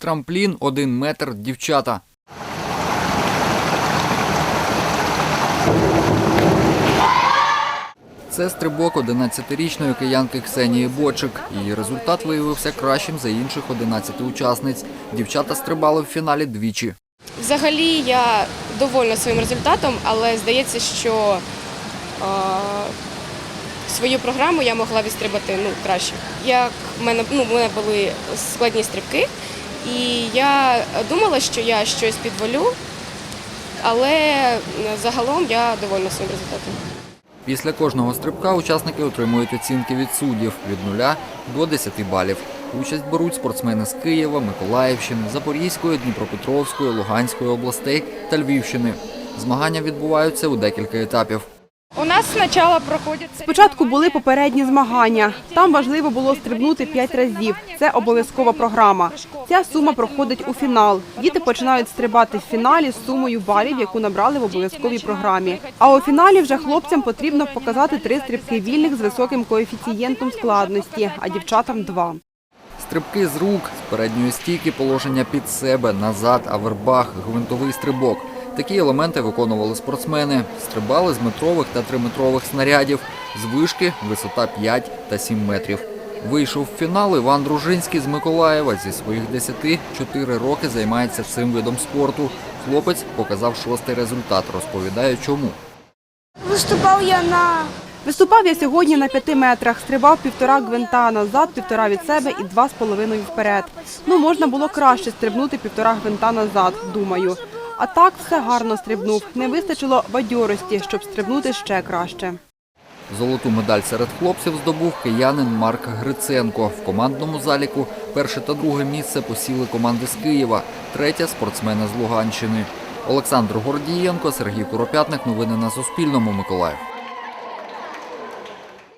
Трамплін один метр дівчата. Це стрибок 11-річної киянки Ксенії Бочик. Її результат виявився кращим за інших 11 учасниць. Дівчата стрибали в фіналі двічі. Взагалі я довольна своїм результатом, але здається, що е, свою програму я могла відстрибати ну, краще. Як в мене, ну, в мене були складні стрибки, і я думала, що я щось підвалю, але загалом я довольна своїм результатом. Після кожного стрибка учасники отримують оцінки від суддів від 0 до 10 балів. Участь беруть спортсмени з Києва, Миколаївщини, Запорізької, Дніпропетровської, Луганської областей та Львівщини. Змагання відбуваються у декілька етапів. Нас спочатку проходять Спочатку були попередні змагання. Там важливо було стрибнути 5 разів. Це обов'язкова програма. Ця сума проходить у фінал. Діти починають стрибати в фіналі з сумою балів, яку набрали в обов'язковій програмі. А у фіналі вже хлопцям потрібно показати три стрибки вільних з високим коефіцієнтом складності, а дівчатам два. Стрибки з рук, з передньої стійки, положення під себе, назад, авербах, гвинтовий стрибок. Такі елементи виконували спортсмени. Стрибали з метрових та триметрових снарядів, з вишки висота 5 та 7 метрів. Вийшов в фінал Іван Дружинський з Миколаєва. Зі своїх 10 4 роки займається цим видом спорту. Хлопець показав шостий результат. Розповідає, чому. виступав я на Виступав я сьогодні на п'яти метрах, стрибав півтора гвинта назад, півтора від себе і два з половиною вперед. Ну, можна було краще стрибнути півтора гвинта назад, думаю. А так все гарно стрибнув. Не вистачило бадьорості, щоб стрибнути ще краще. Золоту медаль серед хлопців здобув киянин Марк Гриценко. В командному заліку перше та друге місце посіли команди з Києва, третє спортсмени з Луганщини. Олександр Гордієнко, Сергій Куропятник. Новини на Суспільному. Миколаїв.